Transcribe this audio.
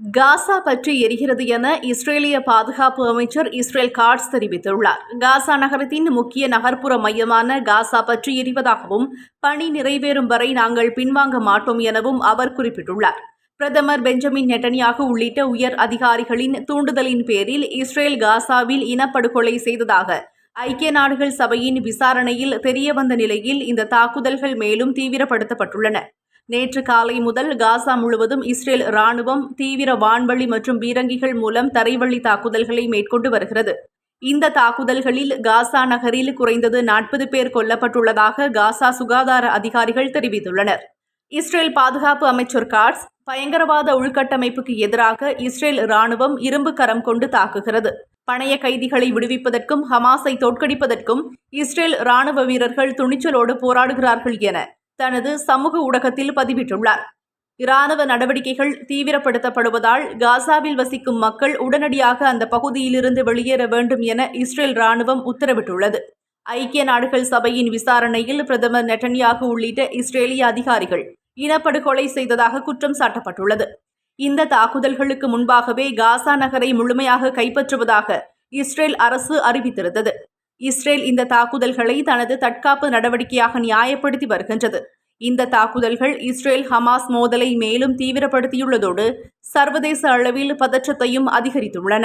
காசா பற்றி எரிகிறது என இஸ்ரேலிய பாதுகாப்பு அமைச்சர் இஸ்ரேல் காட்ஸ் தெரிவித்துள்ளார். காசா நகரத்தின் முக்கிய நகர்ப்புற மையமான காசா பற்றி எரிவதாகவும் பணி நிறைவேறும் வரை நாங்கள் பின்வாங்க மாட்டோம் எனவும் அவர் குறிப்பிட்டுள்ளார். பிரதமர் பெஞ்சமின் நெட்டனியாக உள்ளிட்ட உயர் அதிகாரிகளின் தூண்டுதலின் பேரில் இஸ்ரேல் காசாவில் இனப்படுகொலை செய்ததாக ஐக்கிய நாடுகள் சபையின் விசாரணையில் தெரியவந்த நிலையில் இந்த தாக்குதல்கள் மேலும் தீவிரப்படுத்தப்பட்டுள்ளன. நேற்று காலை முதல் காசா முழுவதும் இஸ்ரேல் ராணுவம் தீவிர வான்வழி மற்றும் பீரங்கிகள் மூலம் தரைவழி தாக்குதல்களை மேற்கொண்டு வருகிறது. இந்த தாக்குதல்களில் காசா நகரில் குறைந்தது நாற்பது பேர் கொல்லப்பட்டுள்ளதாக காசா சுகாதார அதிகாரிகள் தெரிவித்துள்ளனர். இஸ்ரேல் பாதுகாப்பு அமைச்சர் காட்ஸ் பயங்கரவாத உள்கட்டமைப்புக்கு எதிராக இஸ்ரேல் ராணுவம் இரும்பு கரம் கொண்டு தாக்குகிறது. பணைய கைதிகளை விடுவிப்பதற்கும் ஹமாஸை தோற்கடிப்பதற்கும் இஸ்ரேல் ராணுவ வீரர்கள் துணிச்சலோடு போராடுகிறார்கள் என தனது சமூக ஊடகத்தில் பதிவிட்டுள்ளார். இராணுவ நடவடிக்கைகள் தீவிரப்படுத்தப்படுவதால் காசாவில் வசிக்கும் மக்கள் உடனடியாக அந்த பகுதியிலிருந்து வெளியேற வேண்டும் என இஸ்ரேல் ராணுவம் உத்தரவிட்டுள்ளது. ஐக்கிய நாடுகள் சபையின் விசாரணையில் பிரதமர் நெட்டன்யாகு உள்ளிட்ட இஸ்ரேலிய அதிகாரிகள் இனப்படுகொலை செய்ததாக குற்றம் சாட்டப்பட்டுள்ளது. இந்த தாக்குதல்களுக்கு முன்பாகவே காசா நகரை முழுமையாக கைப்பற்றுவதாக இஸ்ரேல் அரசு அறிவித்திருந்தது. இஸ்ரேல் இந்த தாக்குதல்களை தனது தற்காப்பு நடவடிக்கையாக நியாயப்படுத்தி வருகின்றது. இந்த தாக்குதல்கள் இஸ்ரேல் ஹமாஸ் மோதலை மேலும் தீவிரப்படுத்தியுள்ளதோடு சர்வதேச அளவில் பதற்றத்தையும் அதிகரித்துள்ளன.